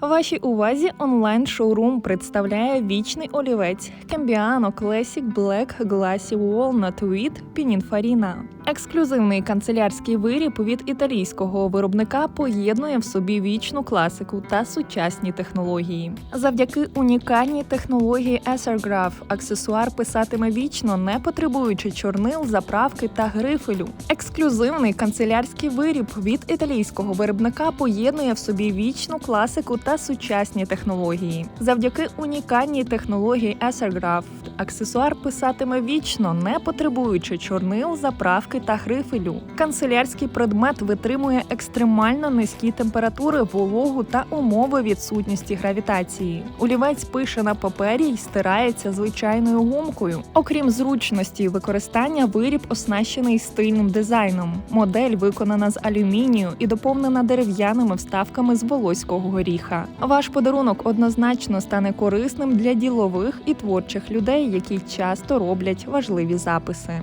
Вашій увазі онлайн-шоурум представляє вічний олівець Cambiano Classic Black Glassy Walnut with Pininfarina. Ексклюзивний канцелярський виріб від італійського виробника поєднує в собі вічну класику та сучасні технології. Завдяки унікальній технології Essergraph аксесуар писатиме вічно, не потребуючи чорнил, заправки та грифелю. Ексклюзивний канцелярський виріб від італійського виробника поєднує в собі вічну класику та сучасні технології. Завдяки унікальній технології Essergraph аксесуар писатиме вічно, не потребуючи чорнил, заправки та грифелю. Канцелярський предмет витримує екстремально низькі температури, вологу та умови відсутності гравітації. Олівець пише на папері й стирається звичайною гумкою. Окрім зручності використання, виріб оснащений стильним дизайном. Модель виконана з алюмінію і доповнена дерев'яними вставками з волоського горіха. Ваш подарунок однозначно стане корисним для ділових і творчих людей, які часто роблять важливі записи.